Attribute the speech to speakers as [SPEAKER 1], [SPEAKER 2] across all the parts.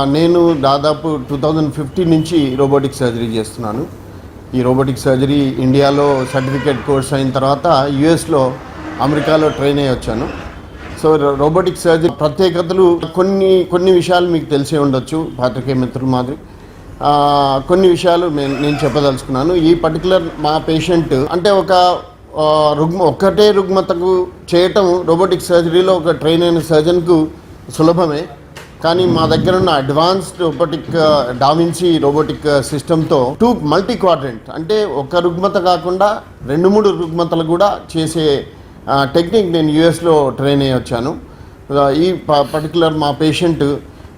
[SPEAKER 1] నేను దాదాపు two thousand fifteen నుంచి రోబోటిక్ సర్జరీ చేస్తున్నాను. ఈ రోబోటిక్ సర్జరీ ఇండియాలో సర్టిఫికేట్ కోర్స్ అయిన తర్వాత యుఎస్లో అమెరికాలో ట్రైన్ అయ్యి వచ్చాను. సో రోబోటిక్ సర్జరీ ప్రత్యేకతలు కొన్ని కొన్ని విషయాలు మీకు తెలిసే ఉండొచ్చు పాత్రికేయ మిత్రులు మాదిరి. కొన్ని విషయాలు నేను నేను చెప్పదలుచుకున్నాను. ఈ పర్టికులర్ మా పేషెంట్ అంటే ఒక రుగ్మ ఒక్కటే రుగ్మతకు చేయటం రోబోటిక్ సర్జరీలో ఒక ట్రైన్ అయిన సర్జన్కు సులభమే. కానీ మా దగ్గర ఉన్న advanced robotic da Vinci robotic సిస్టంతో two multi quadrant అంటే ఒక రుగ్మత కాకుండా రెండు మూడు రుగ్మతలు కూడా చేసే టెక్నిక్ నేను యుఎస్లో ట్రైన్ అయ్యి వచ్చాను. ఈ పర్టికులర్ మా పేషెంట్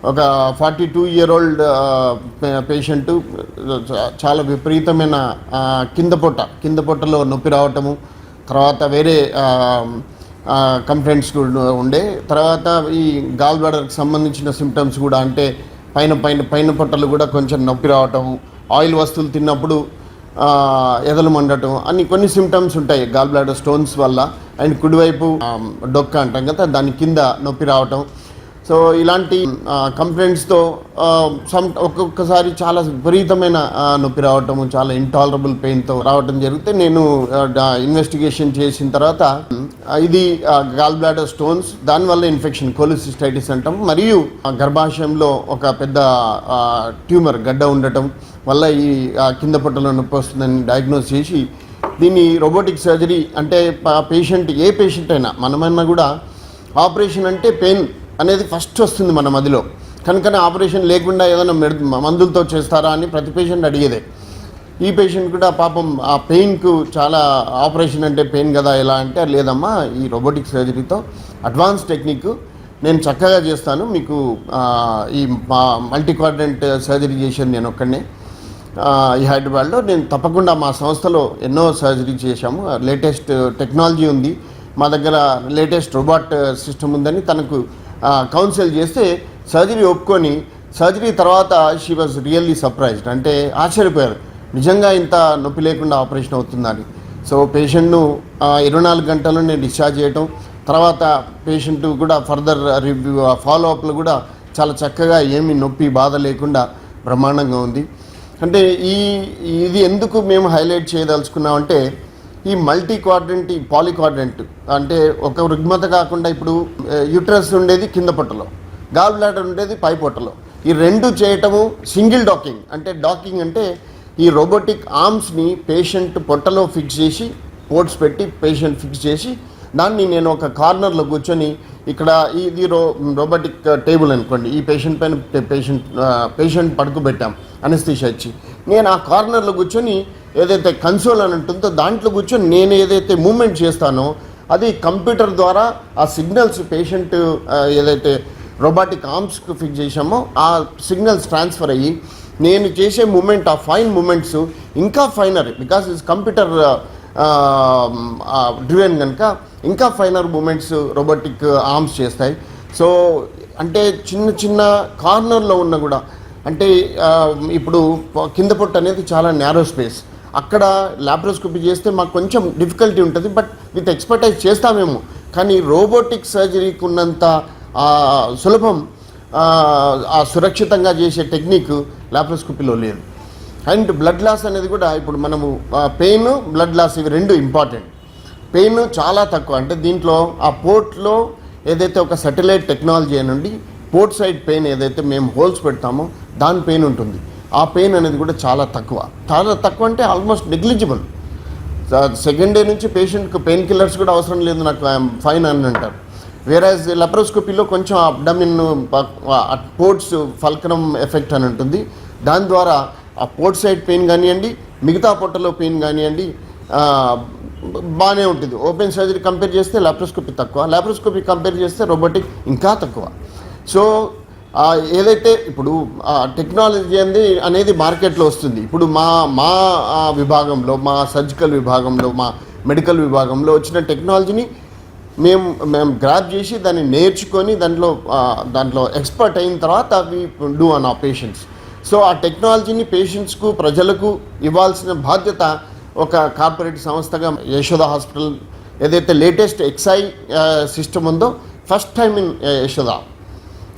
[SPEAKER 1] ఒక forty two year old patient చాలా విపరీతమైన కింద పొట్ట కింద పొట్టలో నొప్పి రావటము తర్వాత వేరే కంప్లైంట్స్ కూడా ఉండే. తర్వాత ఈ గాల్ బ్లాడర్కి సంబంధించిన సిమ్టమ్స్ కూడా అంటే పైన పైన పైన పొట్టలు కూడా కొంచెం నొప్పి రావటం ఆయిల్ వస్తువులు తిన్నప్పుడు ఎదలు మండటం అన్ని కొన్ని సిమ్టమ్స్ ఉంటాయి గాల్ బ్లాడర్ స్టోన్స్ వల్ల. అండ్ కుడివైపు డొక్క అంటాం కదా దాని కింద నొప్పి రావటం. సో ఇలాంటి కంప్లైంట్స్తో సమ్ ఒక్కొక్కసారి చాలా విపరీతమైన నొప్పి రావటం చాలా ఇంటాలరబుల్ పెయిన్తో రావటం జరిగితే నేను ఇన్వెస్టిగేషన్ చేసిన తర్వాత ఇది గాల్ బ్లాడర్ స్టోన్స్ దానివల్ల ఇన్ఫెక్షన్ కోలిసిస్టైటిస్ అంటాం మరియు ఆ, గర్భాశయంలో ఒక పెద్ద ట్యూమర్ గడ్డ ఉండటం వల్ల ఈ కింద పొట్టలో నొప్పి వస్తుందని డయాగ్నోస్ చేసి దీన్ని రోబోటిక్ సర్జరీ అంటే పేషెంట్ ఏ పేషెంట్ అయినా మనమైనా కూడా ఆపరేషన్ అంటే పెయిన్ అనేది ఫస్ట్ వస్తుంది మన మదిలో. కనుకనే ఆపరేషన్ లేకుండా ఏదైనా మెడ్ మందులతో చేస్తారా అని ప్రతి పేషెంట్ అడిగేదే. ఈ పేషెంట్ కూడా పాపం ఆ పెయిన్కు చాలా ఆపరేషన్ అంటే పెయిన్ కదా ఎలా అంటే లేదమ్మా ఈ రోబోటిక్ సర్జరీతో అడ్వాన్స్ టెక్నిక్ నేను చక్కగా చేస్తాను. మీకు ఈ మల్టీ సర్జరీ చేశాను నేను ఒక్కడనే. ఈ హైదరాబాద్లో నేను తప్పకుండా మా సంస్థలో ఎన్నో సర్జరీ చేశాము. లేటెస్ట్ టెక్నాలజీ ఉంది. మా దగ్గర లేటెస్ట్ రోబోట్ సిస్టమ్ ఉందని తనకు కౌన్సిల్ చేస్తే సర్జరీ ఒప్పుకొని సర్జరీ తర్వాత షీ వాజ్ రియల్లీ సర్ప్రైజ్డ్ అంటే ఆశ్చర్యపోయారు. నిజంగా ఇంత నొప్పి లేకుండా ఆపరేషన్ అవుతుందని. సో పేషెంట్ను ఇరవై నాలుగు గంటల్లో నేను డిశ్చార్జ్ చేయటం. తర్వాత పేషెంట్ కూడా ఫర్దర్ రివ్యూ ఫాలో అప్లు కూడా చాలా చక్కగా ఏమి నొప్పి బాధ లేకుండా బ్రహ్మాండంగా ఉంది. అంటే ఈ ఇది ఎందుకు మేము హైలైట్ చేయదలుచుకున్నామంటే ఈ మల్టీ క్వాడ్రెంట్ ఈ పాలిక్వాడ్రెంట్ అంటే ఒక రుగ్మత కాకుండా ఇప్పుడు యూట్రస్ ఉండేది కింద పొట్టలో గాల్ బ్లాడర్ ఉండేది పై పొట్టలో. ఈ రెండు చేయటము సింగిల్ డాకింగ్. అంటే డాకింగ్ అంటే ఈ రోబోటిక్ ఆర్మ్స్ని పేషెంట్ పొట్టలో ఫిక్స్ చేసి పోర్ట్స్ పెట్టి పేషెంట్ ఫిక్స్ చేసి దాన్ని నేను ఒక కార్నర్లో కూర్చొని ఇక్కడ ఇది రో రోబోటిక్ టేబుల్ అనుకోండి. ఈ పేషెంట్ పైన పేషెంట్ పేషెంట్ పడుకోబెట్టాం అనస్థిషా ఇచ్చి. నేను ఆ కార్నర్లో కూర్చొని ఏదైతే కన్సోల్ అని ఉంటుందో దాంట్లో కూర్చొని నేను ఏదైతే మూమెంట్ చేస్తానో అది కంప్యూటర్ ద్వారా ఆ సిగ్నల్స్ పేషెంట్ ఏదైతే రోబోటిక్ ఆర్మ్స్కి ఫిక్స్ చేసామో ఆ సిగ్నల్స్ ట్రాన్స్ఫర్ అయ్యి నేను చేసే మూమెంట్ ఆ ఫైన్ మూమెంట్స్ ఇంకా finer because is computer driven కనుక ఇంకా ఫైనర్ మూమెంట్స్ రోబోటిక్ ఆర్మ్స్ చేస్తాయి. సో అంటే చిన్న చిన్న కార్నర్లో ఉన్న కూడా అంటే ఇప్పుడు కింద పొట్టు అనేది చాలా నేరో స్పేస్ అక్కడ ల్యాప్రోస్కోపీ చేస్తే మాకు కొంచెం డిఫికల్టీ ఉంటుంది బట్ విత్ ఎక్స్పర్టైజ్ చేస్తామేమో. కానీ రోబోటిక్ సర్జరీకి ఉన్నంత సులభం ఆ సురక్షితంగా చేసే టెక్నిక్ ల్యాప్రోస్కోపీలో లేదు. అండ్ బ్లడ్ లాస్ అనేది కూడా ఇప్పుడు మనము పెయిన్ బ్లడ్ లాస్ ఇవి రెండు ఇంపార్టెంట్ పెయిన్ చాలా తక్కువ. అంటే దీంట్లో ఆ పోర్ట్లో ఏదైతే ఒక సెటిలైట్ టెక్నాలజీ నుండి పోర్ట్ సైడ్ పెయిన్ ఏదైతే మేము హోల్స్ పెడతామో దాని పెయిన్ ఉంటుంది. ఆ పెయిన్ అనేది కూడా చాలా తక్కువ. చాలా తక్కువ అంటే ఆల్మోస్ట్ నెగ్లిజిబుల్. సెకండ్ డే నుంచి పేషెంట్కి పెయిన్ కిల్లర్స్ కూడా అవసరం లేదు నాకు ఫైన్ అని అంటారు. వేరాజ్ లెప్రోస్కోపీలో కొంచెం అబ్డమిన్ పోర్ట్స్ ఫల్క్రమ్ ఎఫెక్ట్ అని ఉంటుంది. దాని ద్వారా ఆ పోర్ట్ సైడ్ పెయిన్ కానివ్వండి మిగతా పొట్టలో పెయిన్ కానివ్వండి బాగానే ఉంటుంది. ఓపెన్ సర్జరీ కంపేర్ చేస్తే లాప్రోస్కోపీ తక్కువ. లాప్రోస్కోపీ కంపేర్ చేస్తే రోబోటిక్ ఇంకా తక్కువ. సో ఏదైతే ఇప్పుడు టెక్నాలజీ అనేది అనేది మార్కెట్లో వస్తుంది. ఇప్పుడు మా మా విభాగంలో మా సర్జికల్ విభాగంలో మా మెడికల్ విభాగంలో వచ్చిన టెక్నాలజీని మేము మేము గ్రాప్ చేసి దాన్ని నేర్చుకొని దాంట్లో దాంట్లో ఎక్స్పర్ట్ అయిన తర్వాత అవి డూ అన్ ఆ పేషెంట్స్ సో ఆ టెక్నాలజీని పేషెంట్స్కు ప్రజలకు ఇవ్వాల్సిన బాధ్యత ఒక కార్పొరేట్ సంస్థగా యశోద హాస్పిటల్ ఏదైతే లేటెస్ట్ ఎక్సై సిస్టమ్ ఉందో first time in Yashoda.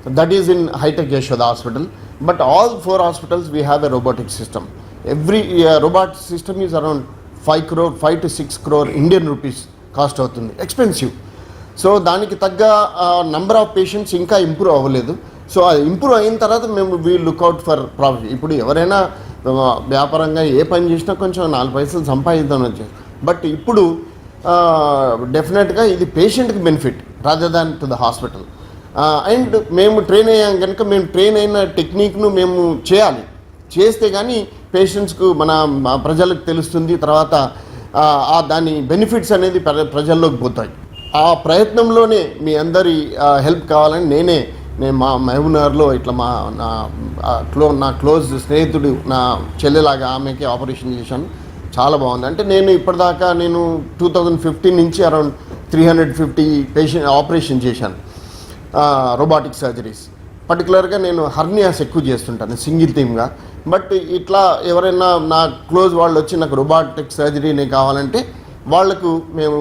[SPEAKER 1] That is in high-tech Yashoda hospital. But all four hospitals we have a robotic system. Every uh, robot system is around 5 crore 5 to 6 crore indian rupees cost అవుతుంది. Expensive so దానికి తగ్గ number of patients ఇంకా improve అవ్వలేదు. So అది improve అయిన తర్వాత మేము we lookout for profit ఇప్పుడు ఎవరైనా వ్యాపారంగా ఏ పని చేసినా కొంచెం నాలుగు పైసలు సంపాదిద్దాం వచ్చి బట్ ఇప్పుడు డెఫినెట్గా ఇది పేషెంట్కి benefit rather than to the hospital and మేము ట్రైన్ అయ్యాం కనుక మేము ట్రైన్ అయిన టెక్నిక్ను మేము చేయాలి. చేస్తే కానీ పేషెంట్స్కు మన ప్రజలకు తెలుస్తుంది తర్వాత ఆ, దాని బెనిఫిట్స్ అనేది ప్రజల్లోకి పోతాయి. ఆ ప్రయత్నంలోనే మీ అందరి హెల్ప్ కావాలని నేనే నేను మా మహబూబ్నగర్లో ఇట్లా మా నా క్లో నా క్లోజ్ స్నేహితుడు నా చెల్లెలాగా ఆమెకి ఆపరేషన్ చేశాను. చాలా బాగుంది. అంటే నేను ఇప్పటిదాకా నేను టూ థౌజండ్ ఫిఫ్టీన్ నుంచి around three hundred fifty patient operation చేశాను. రోబాటిక్ సర్జరీస్ పర్టికులర్గా నేను హర్నియాస్ ఎక్కువ చేస్తుంటాను సింగిల్ థీమ్గా. బట్ ఇట్లా ఎవరైనా నా క్లోజ్ వాళ్ళు వచ్చి నాకు రోబాటిక్ సర్జరీనే కావాలంటే వాళ్ళకు మేము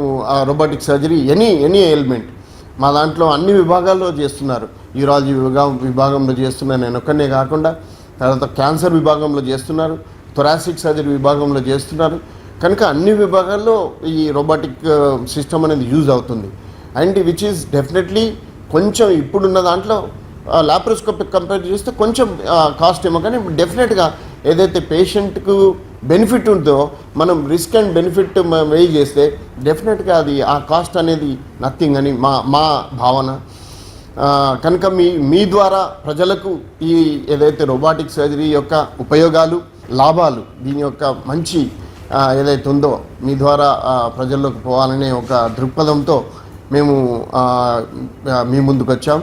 [SPEAKER 1] robotic surgery any any element మా దాంట్లో అన్ని విభాగాల్లో చేస్తున్నారు. యూరాలజీ విభాగం విభాగంలో చేస్తున్నారు నేను ఒక్కనే కాకుండా తర్వాత క్యాన్సర్ విభాగంలో చేస్తున్నారు థొరాసిక్ సర్జరీ విభాగంలో చేస్తున్నారు. కనుక అన్ని విభాగాల్లో ఈ రోబాటిక్ సిస్టమ్ అనేది యూజ్ అవుతుంది. అండ్ విచ్ ఈస్ డెఫినెట్లీ కొంచెం ఇప్పుడున్న దాంట్లో లాప్రోస్కోపిక్ కంపేర్ చేస్తే కొంచెం కాస్ట్ ఏమో కానీ డెఫినెట్గా ఏదైతే పేషెంట్కు బెనిఫిట్ ఉందో మనం రిస్క్ అండ్ బెనిఫిట్ వెయి చేస్తే డెఫినెట్గా అది ఆ కాస్ట్ అనేది నథింగ్ అని మా మా భావన. కనుక మీ మీ ద్వారా ప్రజలకు ఈ ఏదైతే రోబాటిక్ సర్జరీ యొక్క ఉపయోగాలు లాభాలు దీని యొక్క మంచి ఏదైతే ఉందో మీ ద్వారా ప్రజల్లోకి పోవాలనే ఒక దృక్పథంతో మేము మీ ముందుకు వచ్చాం